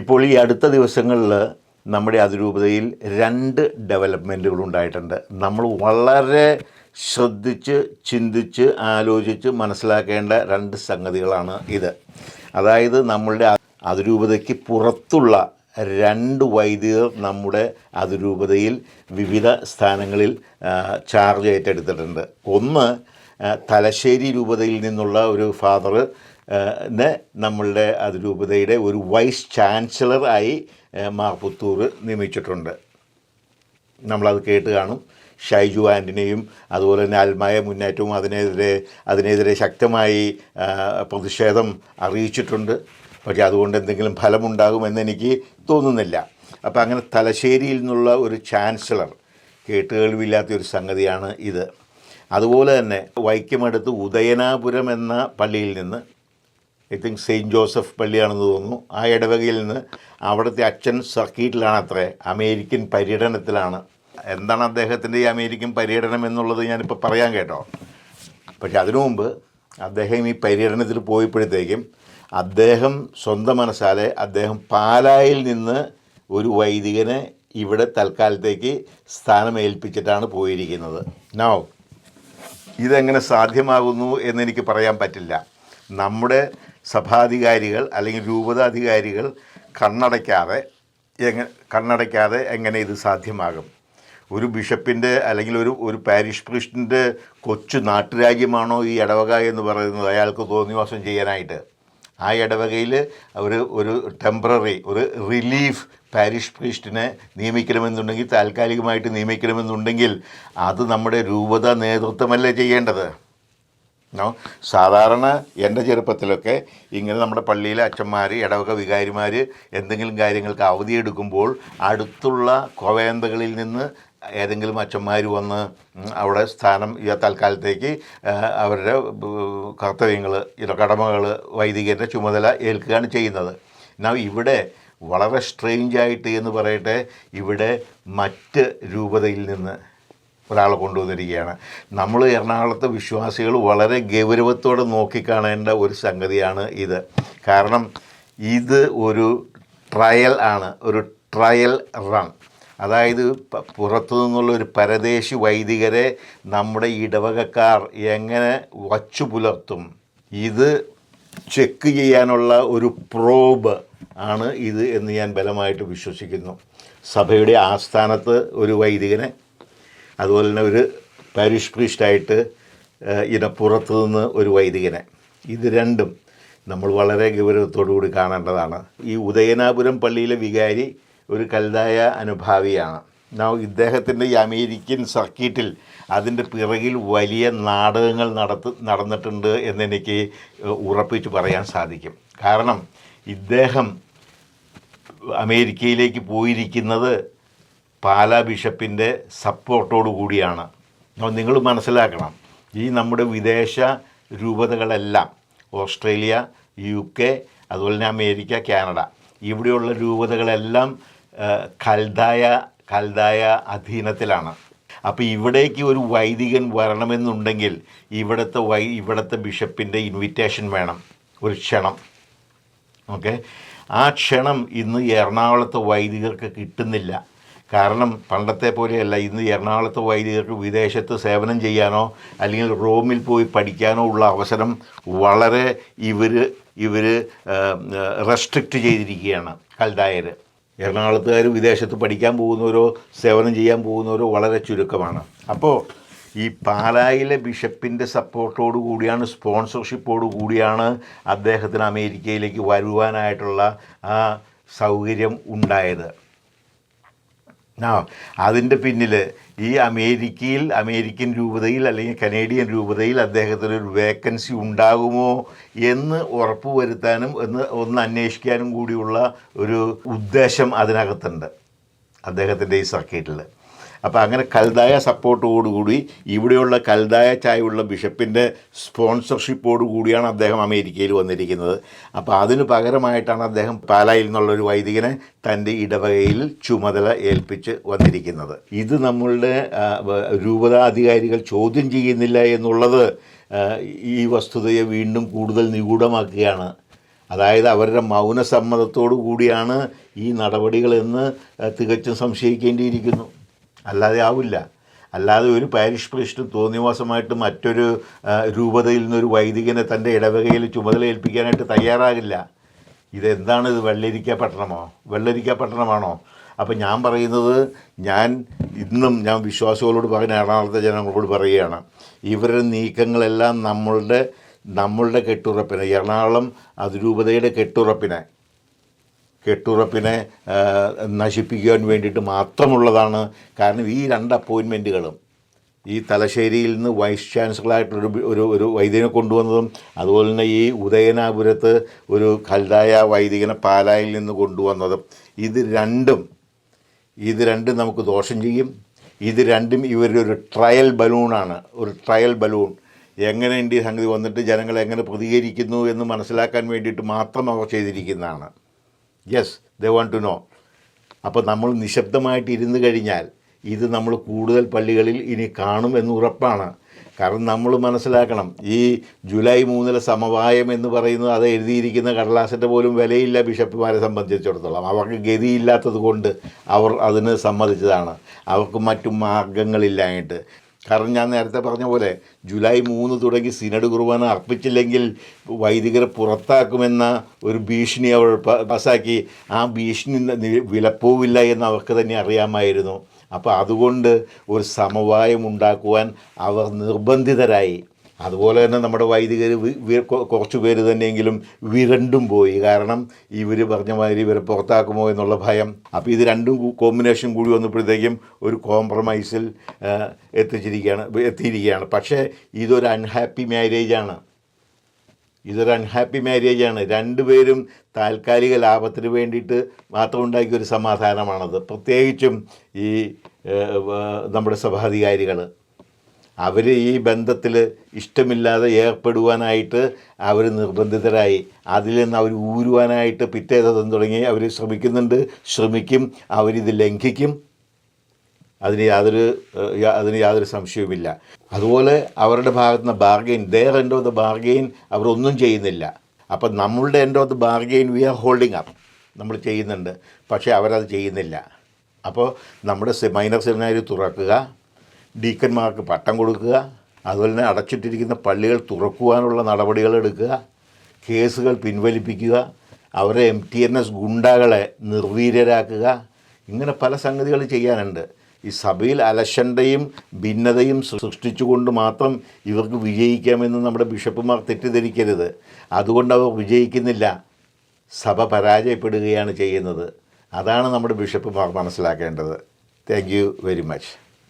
ഇപ്പോൾ ഈ അടുത്ത ദിവസങ്ങളിൽ നമ്മുടെ അതിരൂപതയിൽ രണ്ട് ഡെവലപ്മെന്റുകൾ ഉണ്ടായിട്ടുണ്ട്. നമ്മൾ വളരെ ശ്രദ്ധിച്ച് ചിന്തിച്ച് ആലോചിച്ച് മനസ്സിലാക്കേണ്ട രണ്ട് സംഗതികളാണ് ഇത്. അതായത് നമ്മളുടെ അതിരൂപതയ്ക്ക് പുറത്തുള്ള രണ്ട് വൈദികർ നമ്മുടെ അതിരൂപതയിൽ വിവിധ സ്ഥാനങ്ങളിൽ ചാർജ് ഏറ്റെടുത്തിട്ടുണ്ട്. ഒന്ന് തലശ്ശേരി രൂപതയിൽ നിന്നുള്ള ഒരു ഫാദർ നമ്മളുടെ അതിരൂപതയുടെ ഒരു വൈസ് ചാൻസലർ ആയി മാർപുത്തൂർ മാർ പുത്തൂർ നിയമിച്ചിട്ടുണ്ട്. നമ്മളത് കേട്ട് കാണും. ഷൈജു ആന്റണിയും അതുപോലെ തന്നെ അൽമായ മുന്നേറ്റവും അതിനെതിരെ അതിനെതിരെ ശക്തമായി പ്രതിഷേധം അറിയിച്ചിട്ടുണ്ട്. പക്ഷേ അതുകൊണ്ട് എന്തെങ്കിലും ഫലമുണ്ടാകുമെന്ന് എനിക്ക് തോന്നുന്നില്ല. അപ്പോൾ അങ്ങനെ തലശ്ശേരിയിൽ നിന്നുള്ള ഒരു ചാൻസലർ കേട്ടുകേൾവില്ലാത്ത ഒരു സംഗതിയാണ് ഇത്. അതുപോലെ തന്നെ വൈക്കമടുത്ത് ഉദയനാപുരം എന്ന പള്ളിയിൽ നിന്ന് ഐ തിങ്ക് സെയിന്റ് ജോസഫ് പള്ളിയാണെന്ന് തോന്നുന്നു. ആ ഇടവകയിൽ നിന്ന് അവിടുത്തെ അച്ഛൻ സർക്കീറ്റിലാണ് അത്രേ. അമേരിക്കൻ പര്യടനത്തിലാണ്. എന്താണ് അദ്ദേഹത്തിന്റെ ഈ അമേരിക്കൻ പര്യടനം എന്നുള്ളത് ഞാനിപ്പോൾ പറയാൻ കേട്ടോ. പക്ഷെ അതിനു മുമ്പ് അദ്ദേഹം ഈ പര്യടനത്തിൽ പോയപ്പോഴത്തേക്കും അദ്ദേഹം സ്വന്തം മനസ്സാലെ അദ്ദേഹം പാലായിൽ നിന്ന് ഒരു വൈദികനെ ഇവിടെ തൽക്കാലത്തേക്ക് സ്ഥാനമേൽപ്പിച്ചിട്ടാണ് പോയിരിക്കുന്നത്. നോ ഇതെങ്ങനെ സാധ്യമാകുന്നു എന്നെനിക്ക് പറയാൻ പറ്റില്ല. നമ്മുടെ സഭാധികാരികൾ അല്ലെങ്കിൽ രൂപതാധികാരികൾ കണ്ണടയ്ക്കാതെ എങ്ങനെ കണ്ണടയ്ക്കാതെ എങ്ങനെ ഇത് സാധ്യമാകും? ഒരു ബിഷപ്പിന്റെ അല്ലെങ്കിൽ ഒരു ഒരു പാരിഷ് പ്രിസ്റ്റിന്റെ കൊച്ചു നാട്ടുരാജ്യമാണോ ഈ ഇടവക എന്ന് പറയുന്നത്? അയാൾക്ക് തോന്നിവാസം ചെയ്യാനായിട്ട്. ആ ഇടവകയിൽ ഒരു ഒരു ടെമ്പററി ഒരു റിലീഫ് പാരിഷ് പ്രീസ്റ്റിനെ നിയമിക്കണമെന്നുണ്ടെങ്കിൽ താൽക്കാലികമായിട്ട് നിയമിക്കണമെന്നുണ്ടെങ്കിൽ അത് നമ്മുടെ രൂപത നേതൃത്വമല്ലേ ചെയ്യേണ്ടത്? സാധാരണ എന്റെ ചെറുപ്പത്തിലൊക്കെ ഇങ്ങനെ നമ്മുടെ പള്ളിയിലെ അച്ഛന്മാർ ഇടവക വികാരിമാർ എന്തെങ്കിലും കാര്യങ്ങൾക്ക് അവധിയെടുക്കുമ്പോൾ അടുത്തുള്ള കോവേന്തകളിൽ നിന്ന് ഏതെങ്കിലും അച്ഛന്മാർ വന്ന് അവിടെ സ്ഥാനം ഈ തൽക്കാലത്തേക്ക് അവരുടെ കർത്തവ്യങ്ങൾ കടമകൾ വൈദികന്റെ ചുമതല ഏൽക്കുകയാണ് ചെയ്യുന്നത്. എന്നാൽ ഇവിടെ വളരെ സ്ട്രെയിഞ്ചായിട്ട് എന്ന് പറയട്ടെ ഇവിടെ മറ്റ് രൂപതയിൽ നിന്ന് ഒരാളെ കൊണ്ടുവന്നിരിക്കുകയാണ്. നമ്മൾ എറണാകുളത്തെ വിശ്വാസികൾ വളരെ ഗൗരവത്തോടെ നോക്കിക്കാണേണ്ട ഒരു സംഗതിയാണ് ഇത്. കാരണം ഇത് ഒരു ട്രയൽ ആണ് ഒരു ട്രയൽ റൺ അതായത് പുറത്തു നിന്നുള്ള ഒരു പരദേശി വൈദികരെ നമ്മുടെ ഇടവകക്കാർ എങ്ങനെ വച്ചു പുലർത്തും? ഇത് ചെക്ക് ചെയ്യാനുള്ള ഒരു പ്രോബ് ആണ് ഇത് എന്ന് ഞാൻ ബലമായിട്ട് വിശ്വസിക്കുന്നു. സഭയുടെ ആസ്ഥാനത്ത് ഒരു വൈദികനെ അതുപോലെ തന്നെ ഒരു പാരിഷ് പ്രീസ്റ്റായിട്ട് ഇന പുറത്തു നിന്ന് ഒരു വൈദികനെ. ഇത് രണ്ടും നമ്മൾ വളരെ ഗൗരവത്തോടു കൂടി കാണേണ്ടതാണ്. ഈ ഉദയനാപുരം പള്ളിയിലെ വികാരി ഒരു കൽതായ അനുഭാവിയാണ്. ഇദ്ദേഹത്തിന്റെ ഈ അമേരിക്കൻ സർക്കീറ്റിൽ അതിന്റെ പിറകിൽ വലിയ നാടകങ്ങൾ നടത്ത് നടന്നിട്ടുണ്ട് എന്നെനിക്ക് ഉറപ്പിച്ച് പറയാൻ സാധിക്കും. കാരണം ഇദ്ദേഹം അമേരിക്കയിലേക്ക് പോയിരിക്കുന്നത് പാലാ ബിഷപ്പിന്റെ സപ്പോർട്ടോടു കൂടിയാണ്. നിങ്ങൾ മനസ്സിലാക്കണം ഈ നമ്മുടെ വിദേശ രൂപതകളെല്ലാം ഓസ്ട്രേലിയ യു കെ അതുപോലെ തന്നെ അമേരിക്ക കാനഡ ഇവിടെയുള്ള രൂപതകളെല്ലാം ആ, കൽതായ അധീനത്തിലാണ്. അപ്പോൾ ഇവിടേക്ക് ഒരു വൈദികൻ വരണമെന്നുണ്ടെങ്കിൽ ഇവിടുത്തെ വൈ ഇവിടുത്തെ ബിഷപ്പിന്റെ ഇൻവിറ്റേഷൻ വേണം ഒരു ക്ഷണം. ഓക്കെ? ആ ക്ഷണം ഇന്ന് എറണാകുളത്തെ വൈദികർക്ക് കിട്ടുന്നില്ല. കാരണം പണ്ടത്തെ പോലെയല്ല ഇന്ന് എറണാകുളത്തെ വൈദികർക്ക് വിദേശത്ത് സേവനം ചെയ്യാനോ അല്ലെങ്കിൽ റോമിൽ പോയി പഠിക്കാനോ ഉള്ള അവസരം വളരെ ഇവർ ഇവർ റെസ്ട്രിക്റ്റ് ചെയ്തിരിക്കുകയാണ് കൽദായർ എറണാകുളത്തുകാർ വിദേശത്ത് പഠിക്കാൻ പോകുന്നവരോ സേവനം ചെയ്യാൻ പോകുന്നവരോ വളരെ ചുരുക്കമാണ്. അപ്പോൾ ഈ പാലായിലെ ബിഷപ്പിന്റെ സപ്പോർട്ടോടു കൂടിയാണ് സ്പോൺസർഷിപ്പോടു കൂടിയാണ് അദ്ദേഹത്തിന് അമേരിക്കയിലേക്ക് വരുവാനായിട്ടുള്ള ആ സൗകര്യം ഉണ്ടായത്. ആ അതിന്റെ പിന്നിൽ ഈ അമേരിക്കയിൽ അമേരിക്കൻ രൂപതയിൽ അല്ലെങ്കിൽ കനേഡിയൻ രൂപതയിൽ അദ്ദേഹത്തിന് ഒരു വേക്കൻസി ഉണ്ടാകുമോ എന്ന് ഉറപ്പുവരുത്താനും എന്ന് ഒന്ന് അന്വേഷിക്കാനും കൂടിയുള്ള ഒരു ഉദ്ദേശം അതിനകത്തുണ്ട്. അദ്ദേഹത്തിന്റെ ഈ സർക്കിറ്റിൽ അപ്പോൾ അങ്ങനെ കൽതായ സപ്പോർട്ടോടുകൂടി ഇവിടെയുള്ള കൽതായ ചായയുള്ള ബിഷപ്പിന്റെ സ്പോൺസർഷിപ്പോടു കൂടിയാണ് അദ്ദേഹം അമേരിക്കയിൽ വന്നിരിക്കുന്നത്. അപ്പോൾ അതിന് പകരമായിട്ടാണ് അദ്ദേഹം പാലായിൽ നിന്നുള്ളൊരു വൈദികനെ തന്റെ ഇടവകയിൽ ചുമതല ഏൽപ്പിച്ച് വന്നിരിക്കുന്നത്. ഇത് നമ്മളുടെ രൂപതാധികാരികൾ ചോദ്യം ചെയ്യുന്നില്ല എന്നുള്ളത് ഈ വസ്തുതയെ വീണ്ടും കൂടുതൽ നിഗൂഢമാക്കുകയാണ്. അതായത് അവരുടെ മൗനസമ്മതത്തോടു കൂടിയാണ് ഈ നടപടികളെന്ന് തികച്ചും സംശയിക്കേണ്ടിയിരിക്കുന്നു. അല്ലാതെ ആവില്ല. അല്ലാതെ ഒരു പാരിഷ് പ്രസിഡന്റ് തോന്നിവാസമായിട്ട് മറ്റൊരു രൂപതയിൽ നിന്നൊരു വൈദികനെ തന്റെ ഇടവകയിൽ ചുമതല ഏൽപ്പിക്കാനായിട്ട് തയ്യാറാകില്ല. ഇതെന്താണ് ഇത് വെള്ളരിക്ക പട്ടണമോ? വെള്ളരിക്ക പട്ടണമാണോ? അപ്പം ഞാൻ പറയുന്നത് ഞാൻ ഇന്നും ഞാൻ വിശ്വാസികളോട് പറഞ്ഞ എറണാകുളത്തെ ജനങ്ങളോട് പറയുകയാണ്. ഇവരുടെ നീക്കങ്ങളെല്ലാം നമ്മളുടെ നമ്മളുടെ കെട്ടുറപ്പിനെ എറണാകുളം അതിരൂപതയുടെ കെട്ടുറപ്പിനെ കെട്ടുറപ്പിനെ നശിപ്പിക്കാൻ വേണ്ടിയിട്ട് മാത്രമുള്ളതാണ്. കാരണം ഈ രണ്ട് അപ്പോയിൻമെന്റുകളും ഈ തലശ്ശേരിയിൽ നിന്ന് വൈസ് ചാൻസലറായിട്ടൊരു ഒരു ഒരു വൈദികനെ കൊണ്ടുവന്നതും അതുപോലെ തന്നെ ഈ ഉദയനാപുരത്ത് ഒരു കൽതായ വൈദികനെ പാലായിൽ നിന്ന് കൊണ്ടുവന്നതും ഇത് രണ്ടും ഇത് രണ്ടും നമുക്ക് ദോഷം ചെയ്യും. ഇത് രണ്ടും ഇവരുടെ ഒരു ട്രയൽ ബലൂണാണ്. ഒരു ട്രയൽ ബലൂൺ. എങ്ങനെയുണ്ട് ഈ സംഗതി വന്നിട്ട് ജനങ്ങൾ എങ്ങനെ പ്രതികരിക്കുന്നു എന്ന് മനസ്സിലാക്കാൻ വേണ്ടിയിട്ട് മാത്രം അവർ ചെയ്തിരിക്കുന്നതാണ്. Yes they want to know അപ്പോൾ നമ്മൾ നിശബ്ദമായിട്ട് ഇരുന്ന് കഴിഞ്ഞാൽ ഇത് നമ്മൾ കൂടുതൽ പള്ളികളിൽ ഇനി കാണും എന്ന് ഉറപ്പാണ്. കാരണം നമ്മൾ മനസ്സിലാക്കണം ഈ ജൂലൈ മൂന്നിലെ സമവായം എന്ന് പറയുന്നത് അത് എഴുതിയിരിക്കുന്ന കടലാസിന്റെ പോലും വിലയില്ല ബിഷപ്പുമാരെ സംബന്ധിച്ചിടത്തോളം. അവർക്ക് ഗതിയില്ലാത്തത് കൊണ്ട് അവർ അതിന് സമ്മതിച്ചതാണ്. അവർക്ക് മറ്റു മാർഗങ്ങളില്ലായിട്ട്. കാരണം ഞാൻ നേരത്തെ പറഞ്ഞ പോലെ ജൂലൈ മൂന്ന് തുടങ്ങി സിനഡ് കുർബാന അർപ്പിച്ചില്ലെങ്കിൽ വൈദികരെ പുറത്താക്കുമെന്ന ഒരു ഭീഷണി അവർ പാസാക്കി. ആ ഭീഷണി വിലപ്പോവില്ല എന്ന് അവർക്ക് തന്നെ അറിയാമായിരുന്നു. അപ്പോൾ അതുകൊണ്ട് ഒരു സമവായം ഉണ്ടാക്കുവാൻ അവർ നിർബന്ധിതരായി. അതുപോലെ തന്നെ നമ്മുടെ വൈദികർ കുറച്ച് പേര് തന്നെയെങ്കിലും വിരണ്ടും പോയി. കാരണം ഇവർ പറഞ്ഞ മാതിരി ഇവരെ പുറത്താക്കുമോ എന്നുള്ള ഭയം. അപ്പോൾ ഇത് രണ്ടും കോമ്പിനേഷൻ കൂടി വന്നപ്പോഴത്തേക്കും ഒരു കോംപ്രമൈസിൽ എത്തിച്ചിരിക്കുകയാണ് എത്തിയിരിക്കുകയാണ്. പക്ഷേ ഇതൊരു അൺഹാപ്പി മാരേജാണ് ഇതൊരു അൺഹാപ്പി മാരേജാണ് രണ്ടുപേരും താൽക്കാലിക ലാഭത്തിന് വേണ്ടിയിട്ട് മാത്രം ഉണ്ടാക്കിയ ഒരു സമാധാനമാണത്. പ്രത്യേകിച്ചും ഈ നമ്മുടെ സഭാധികാരികൾ അവർ ഈ ബന്ധത്തിൽ ഇഷ്ടമില്ലാതെ ഏർപ്പെടുവാനായിട്ട് അവർ നിർബന്ധിതരായി. അതിൽ നിന്ന് അവർ ഊരുവാനായിട്ട് പിറ്റേ തുടങ്ങി അവർ ശ്രമിക്കുന്നുണ്ട്. ശ്രമിക്കും അവരിത് ലംഘിക്കും. അതിന് യാതൊരു അതിന് യാതൊരു സംശയവുമില്ല. അതുപോലെ അവരുടെ ഭാഗത്ത് നിന്ന് bargain their end of the bargain അവരൊന്നും ചെയ്യുന്നില്ല. അപ്പം നമ്മളുടെ end of the bargain we are holding up നമ്മൾ ചെയ്യുന്നുണ്ട്. പക്ഷേ അവരത് ചെയ്യുന്നില്ല. അപ്പോൾ നമ്മുടെ മൈനർ സെമിനാരി തുറക്കുക. ഡീക്കന്മാർക്ക് പട്ടം കൊടുക്കുക അതുപോലെ തന്നെ അടച്ചിട്ടിരിക്കുന്ന പള്ളികൾ തുറക്കുവാനുള്ള നടപടികൾ എടുക്കുക കേസുകൾ പിൻവലിപ്പിക്കുക അവരെ എം ടി എൻ എസ് ഗുണ്ടകളെ നിർവീര്യരാക്കുക ഇങ്ങനെ പല സംഗതികൾ ചെയ്യാനുണ്ട്. ഈ സഭയിൽ അലശണ്ടയും ഭിന്നതയും സൃഷ്ടിച്ചുകൊണ്ട് മാത്രം ഇവർക്ക് വിജയിക്കാമെന്ന് നമ്മുടെ ബിഷപ്പുമാർ തെറ്റിദ്ധരിക്കരുത്. അതുകൊണ്ട് അവർ വിജയിക്കുന്നില്ല. സഭ പരാജയപ്പെടുകയാണ് ചെയ്യുന്നത്. അതാണ് നമ്മുടെ ബിഷപ്പുമാർ മനസ്സിലാക്കേണ്ടത്. Thank you very much